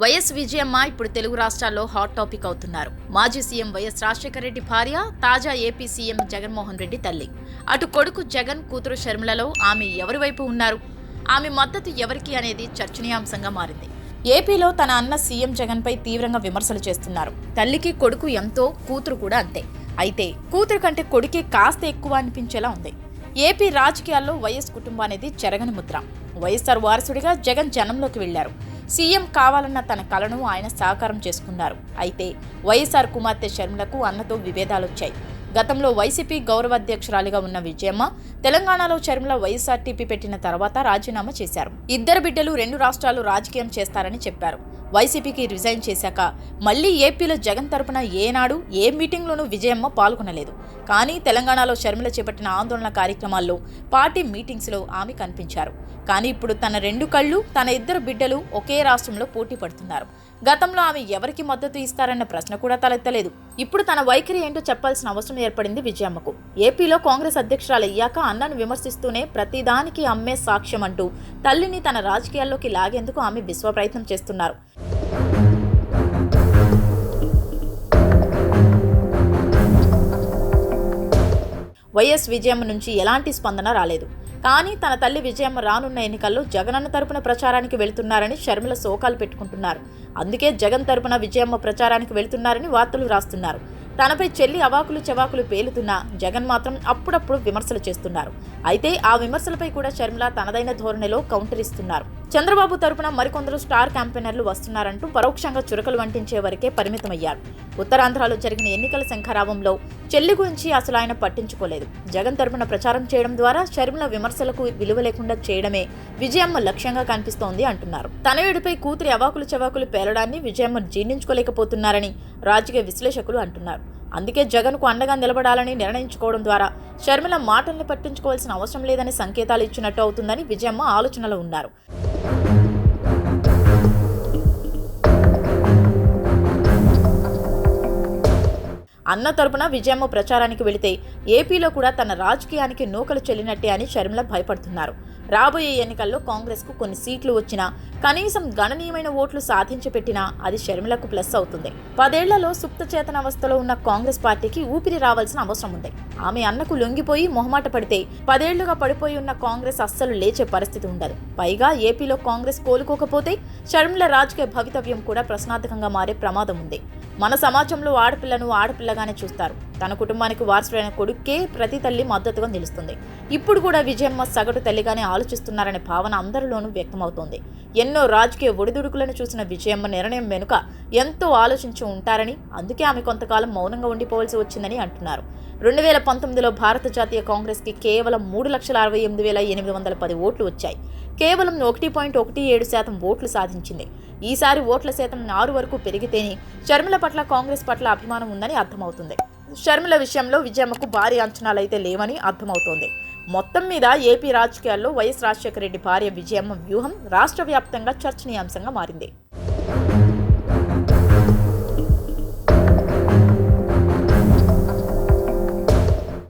YS Vijayamma ఇప్పుడు తెలుగు రాష్ట్రాల్లో hot topic అవుతున్నారు. మాజీ సీఎం వైఎస్ రాజశేఖర రెడ్డి భార్య తాజా ఏపీ సీఎం జగన్మోహన్ రెడ్డి తల్లి. అటు కొడుకు జగన్ కూతురు షర్మిలలో ఆమె ఎవరి వైపు ఉన్నారు? ఆమె మద్దతు ఎవరికి అనేది చర్చనీయాంశంగా మారింది. ఏపీలో తన అన్న సీఎం జగన్పై తీవ్రంగా విమర్శలు చేస్తున్నారు. తల్లికి కొడుకు ఎంతో కూతురు కూడా అంతే. అయితే కూతురు కంటే కొడుకే కాస్త ఎక్కువ అనిపించేలా ఉంది. ఏపీ రాజకీయాల్లో వైఎస్ కుటుంబం అనేది చెరగని ముద్ర. వైఎస్ఆర్ వారసుడిగా జగన్ జనంలోకి వెళ్ళారు సీఎం కావాలన్న తన కలను ఆయన సాకారం చేసుకున్నారు. అయితే వైఎస్ఆర్ కుమార్తె షర్మిలకు అన్నతో విభేదాలొచ్చాయి. గతంలో వైసీపీ గౌరవ అధ్యక్షురాలిగా ఉన్న విజయమ్మ తెలంగాణలో చర్మల వైఎస్ఆర్టీపీ పెట్టిన తర్వాత రాజీనామా చేశారు. ఇద్దరు బిడ్డలు రెండు రాష్ట్రాలు రాజకీయం చేస్తారని చెప్పారు. వైసీపీకి రిజైన్ చేశాక మళ్ళీ ఏపీలో జగన్ తరపున ఏనాడు ఏ మీటింగ్లోనూ విజయమ్మ పాల్గొనలేదు. కానీ తెలంగాణలో షర్మిల చేపట్టిన ఆందోళన కార్యక్రమాల్లో పార్టీ మీటింగ్స్లో ఆమె కనిపించారు. కానీ ఇప్పుడు తన రెండు కళ్ళు తన ఇద్దరు బిడ్డలు ఒకే రాష్ట్రంలో పోటీ పడుతున్నారు. గతంలో ఆమె ఎవరికి మద్దతు ఇస్తారన్న ప్రశ్న కూడా తలెత్తలేదు. ఇప్పుడు తన వైఖరి ఏంటో చెప్పాల్సిన అవసరం ఏర్పడింది విజయమ్మకు. ఏపీలో కాంగ్రెస్ అధ్యక్షురాలు అయ్యాక అన్నను విమర్శిస్తూనే ప్రతిదానికి అమ్మే సాక్ష్యం అంటూ తల్లిని తన రాజకీయాల్లోకి లాగేందుకు ఆమె విశ్వ ప్రయత్నం చేస్తున్నారు. వైఎస్ విజయమ్మ నుంచి ఎలాంటి స్పందన రాలేదు. కానీ తన తల్లి విజయమ్మ రానున్న ఎన్నికల్లో జగనన్న తరపున ప్రచారానికి వెళ్తున్నారని షర్మిల శోకాలు పెట్టుకుంటున్నారు. అందుకే జగన్ తరపున విజయమ్మ ప్రచారానికి వెళ్తున్నారని వార్తలు రాస్తున్నారు. తనపై చెల్లి అవాకులు చెవాకులు పేలుతున్నా జగన్ మాత్రం అప్పుడప్పుడు విమర్శలు చేస్తున్నారు. అయితే ఆ విమర్శలపై కూడా షర్మిల తనదైన ధోరణిలో కౌంటర్ ఇస్తున్నారు. చంద్రబాబు తరపున మరికొందరు స్టార్ క్యాంపెయినర్లు వస్తున్నారంటూ పరోక్షంగా చురకలు వంటించే వరకే పరిమితమయ్యారు. ఉత్తరాంధ్రలో జరిగిన ఎన్నికల శంఖరావంలో చెల్లి గురించి అసలు ఆయన పట్టించుకోలేదు. జగన్ తరపున ప్రచారం చేయడం ద్వారా షర్మిల విమర్శలకు విలువ లేకుండా చేయడమే విజయమ్మ లక్ష్యంగా కనిపిస్తోంది అంటున్నారు. తనయుడిపై కూతురి అవాకులు చవాకులు పేలడాన్ని విజయమ్మ జీర్ణించుకోలేకపోతున్నారని రాజకీయ విశ్లేషకులు అంటున్నారు. అందుకే జగన్కు అండగా నిలబడాలని నిర్ణయించుకోవడం ద్వారా షర్మిల మాటల్ని పట్టించుకోవాల్సిన అవసరం లేదని సంకేతాలు ఇచ్చినట్టు అవుతుందని విజయమ్మ ఆలోచనలో ఉన్నారు. అన్న తరపున విజయమ్మ ప్రచారానికి వెళితే ఏపీలో కూడా తన రాజకీయానికి నూకలు చెల్లినట్టే అని షర్మిల భయపడుతున్నారు. రాబోయే ఎన్నికల్లో కాంగ్రెస్కు కొన్ని సీట్లు వచ్చినా కనీసం గణనీయమైన ఓట్లు సాధించి పెట్టినా అది షర్మిలకు ప్లస్ అవుతుంది. పదేళ్ళలో సుప్త చేతనావస్థలో ఉన్న కాంగ్రెస్ పార్టీకి ఊపిరి రావాల్సిన అవసరం ఉంది. ఆమె అన్నకు లొంగిపోయి మొహమాట పడితే పదేళ్ళుగా పడిపోయి ఉన్న కాంగ్రెస్ అస్సలు లేచే పరిస్థితి ఉండదు. పైగా ఏపీలో కాంగ్రెస్ కోలుకోకపోతే షర్మిల రాజకీయ భవితవ్యం కూడా ప్రశ్నార్థకంగా మారే ప్రమాదం ఉంది. మన సమాజంలో ఆడపిల్లను ఆడపిల్లగానే చూస్తారు. తన కుటుంబానికి వారసుడైన కొడుక్కే ప్రతి తల్లి మద్దతుగా నిలుస్తుంది. ఇప్పుడు కూడా విజయమ్మ సగటు తల్లిగానే ఆలోచిస్తున్నారనే భావన అందరిలోనూ వ్యక్తమవుతోంది. ఎన్నో రాజకీయ ఒడిదుడుకులను చూసిన విజయమ్మ నిర్ణయం వెనుక ఎంతో ఆలోచించి ఉంటారని అందుకే ఆమె కొంతకాలం మౌనంగా ఉండిపోవాల్సి వచ్చిందని అంటున్నారు. రెండు వేల పంతొమ్మిదిలో భారత జాతీయ కాంగ్రెస్కి కేవలం మూడు లక్షల అరవై ఎనిమిది వేల ఎనిమిది వందల పది ఓట్లు వచ్చాయి. కేవలం ఒకటి పాయింట్ ఒకటి ఏడు శాతం ఓట్లు సాధించింది. ఈసారి ఓట్ల శాతం ఆరు వరకు పెరిగితేనే షర్మిల పట్ల కాంగ్రెస్ పట్ల అభిమానం ఉందని అర్థమవుతుంది. షర్మిల విషయంలో విజయమ్మకు భారీ అంచనాలు అయితే లేవని అర్థమవుతోంది. మొత్తం మీద ఏపీ రాజకీయాల్లో వైఎస్ రాజశేఖర రెడ్డి భార్య విజయమ్మ వ్యూహం రాష్ట్ర వ్యాప్తంగా చర్చనీయాంశంగా మారింది.